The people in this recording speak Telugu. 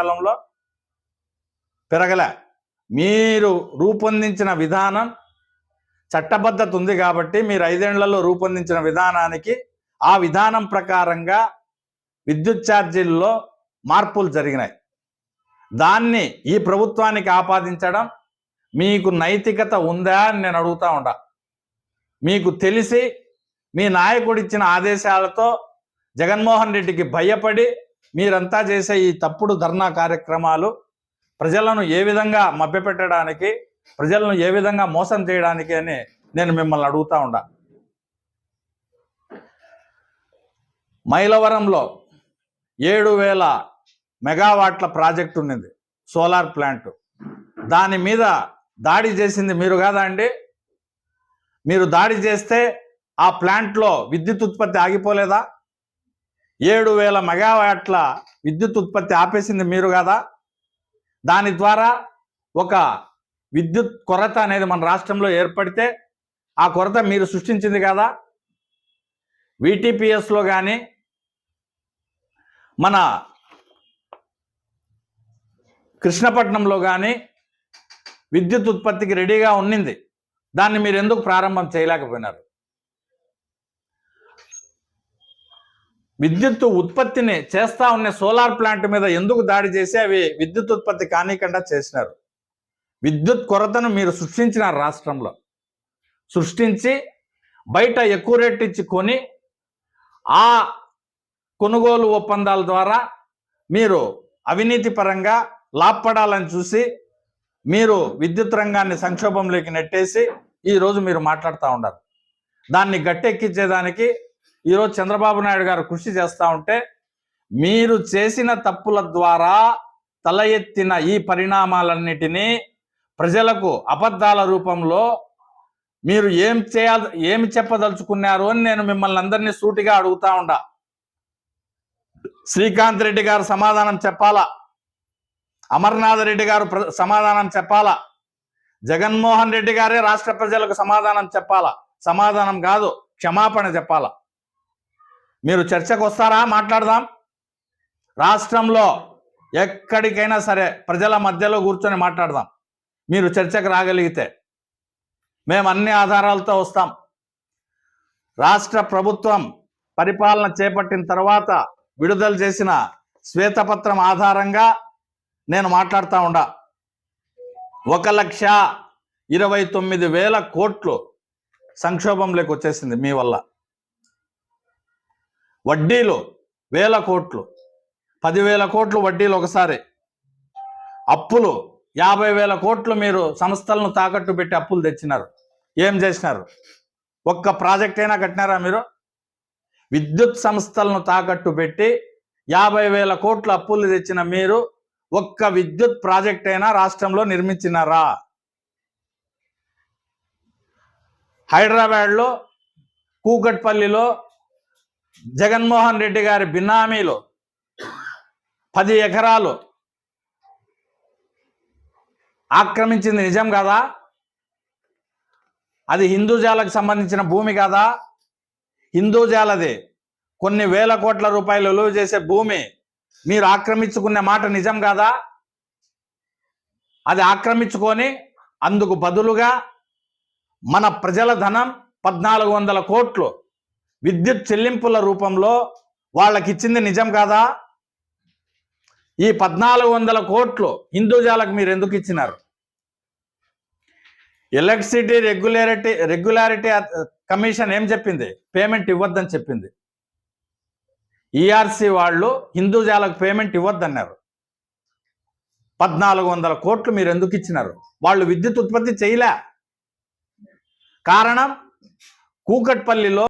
కాలంలో పెరగలే. మీరు రూపొందించిన విధానం చట్టబద్ధత ఉంది కాబట్టి మీరు ఐదేళ్ళలో రూపొందించిన విధానానికి ఆ విధానం ప్రకారంగా విద్యుత్ ఛార్జీల్లో మార్పులు జరిగినాయి. దాన్ని ఈ ప్రభుత్వానికి ఆపాదించడం మీకు నైతికత ఉందా అని నేను అడుగుతా ఉండా. మీకు తెలిసి మీ నాయకుడు ఇచ్చిన ఆదేశాలతో జగన్మోహన్ రెడ్డికి భయపడి మీరంతా చేసే ఈ తప్పుడు ధర్నా కార్యక్రమాలు ప్రజలను ఏ విధంగా మభ్యపెట్టడానికి ప్రజలను ఏ విధంగా మోసం చేయడానికి అని నేను మిమ్మల్ని అడుగుతా ఉండా. మైలవరంలో ఏడు వేల మెగావాట్ల ప్రాజెక్ట్ ఉన్నది సోలార్ ప్లాంట్. దాని మీద దాడి చేసింది మీరు కాదా అండి? మీరు దాడి చేస్తే ఆ ప్లాంట్లో విద్యుత్ ఉత్పత్తి ఆగిపోలేదా? ఏడు వేల మెగావాట్ల విద్యుత్ ఉత్పత్తి ఆపేసింది మీరు కదా? దాని ద్వారా ఒక విద్యుత్ కొరత అనేది మన రాష్ట్రంలో ఏర్పడితే ఆ కొరత మీరు సృష్టించింది కదా? విటిపిఎస్లో కానీ మన కృష్ణపట్నంలో కానీ విద్యుత్ ఉత్పత్తికి రెడీగా ఉన్నింది. దాన్ని మీరు ఎందుకు ప్రారంభం చేయలేకపోయినారు? విద్యుత్ ఉత్పత్తిని చేస్తా ఉన్న సోలార్ ప్లాంట్ మీద ఎందుకు దాడి చేసి అవి విద్యుత్ ఉత్పత్తి కానీకుండా చేసినారు? విద్యుత్ కొరతను మీరు సృష్టించిన రాష్ట్రంలో. సృష్టించి బయట ఎక్కువ రేట్ ఇచ్చి కొని ఆ కొనుగోలు ఒప్పందాల ద్వారా మీరు అవినీతి పరంగా లాభపడాలని చూసి మీరు విద్యుత్ రంగాన్ని సంక్షోభంలోకి నెట్టేసి ఈరోజు మీరు మాట్లాడుతూ ఉన్నారు. దాన్ని గట్టెక్కించేదానికి ఈరోజు చంద్రబాబు నాయుడు గారు కృషి చేస్తూ ఉంటే మీరు చేసిన తప్పుల ద్వారా తల ఎత్తిన ఈ పరిణామాలన్నిటినీ ప్రజలకు అబద్ధాల రూపంలో మీరు ఏం చేయాలి ఏమి చెప్పదలుచుకున్నారు అని నేను మిమ్మల్ని అందరినీ సూటిగా అడుగుతా ఉండా. శ్రీకాంత్ రెడ్డి గారు సమాధానం చెప్పాలా? అమర్నాథ్ రెడ్డి గారు ప్ర- సమాధానం చెప్పాలా? జగన్మోహన్ రెడ్డి గారే రాష్ట్ర ప్రజలకు సమాధానం చెప్పాలా? సమాధానం కాదు క్షమాపణ చెప్పాలా? మీరు చర్చకు వస్తారా? మాట్లాడదాం. రాష్ట్రంలో ఎక్కడికైనా సరే ప్రజల మధ్యలో కూర్చొని మాట్లాడదాం. మీరు చర్చకు రాగలిగితే మేము అన్ని ఆధారాలతో వస్తాం. రాష్ట్ర ప్రభుత్వం పరిపాలన చేపట్టిన తర్వాత విడుదల చేసిన శ్వేతపత్రం ఆధారంగా నేను మాట్లాడుతూ ఉండా. ఒక లక్ష ఇరవై తొమ్మిది వేల కోట్లు సంక్షోభంలోకి వచ్చేసింది మీ వల్ల. వడ్డీలు వేల కోట్లు. పదివేల కోట్లు వడ్డీలు ఒకసారి. అప్పులు యాభై వేల కోట్లు మీరు సంస్థలను తాకట్టు పెట్టి అప్పులు తెచ్చినారు. ఏం చేసినారు? ఒక్క ప్రాజెక్ట్ అయినా కట్టినారా మీరు? విద్యుత్ సంస్థలను తాకట్టు పెట్టి యాభై వేల కోట్ల అప్పులు తెచ్చిన మీరు ఒక్క విద్యుత్ ప్రాజెక్ట్ అయినా రాష్ట్రంలో నిర్మించినారా? హైదరాబాద్లో కూకట్పల్లిలో జగన్మోహన్ రెడ్డి గారి బినామీలు పది ఎకరాలు ఆక్రమించింది నిజం కదా? అది హిందూజాలకు సంబంధించిన భూమి కదా? హిందూజాలది కొన్ని వేల కోట్ల రూపాయలు విలువ చేసే భూమి మీరు ఆక్రమించుకునే మాట నిజం కదా? అది ఆక్రమించుకొని అందుకు బదులుగా మన ప్రజల ధనం పద్నాలుగు వందల కోట్లు విద్యుత్ చెల్లింపుల రూపంలో వాళ్ళకి ఇచ్చింది నిజం కాదా? ఈ పద్నాలుగు వందల కోట్లు హిందూజాలకు మీరు ఎందుకు ఇచ్చినారు? ఎలక్ట్రిసిటీ రెగ్యులారిటీ రెగ్యులారిటీ కమిషన్ ఏం చెప్పింది? పేమెంట్ ఇవ్వద్దని చెప్పింది. ఈఆర్సి వాళ్ళు హిందూజాలకు పేమెంట్ ఇవ్వద్దన్నారు. పద్నాలుగు వందల కోట్లు మీరు ఎందుకు ఇచ్చినారు? వాళ్ళు విద్యుత్ ఉత్పత్తి చేయలే. కారణం కూకట్పల్లిలో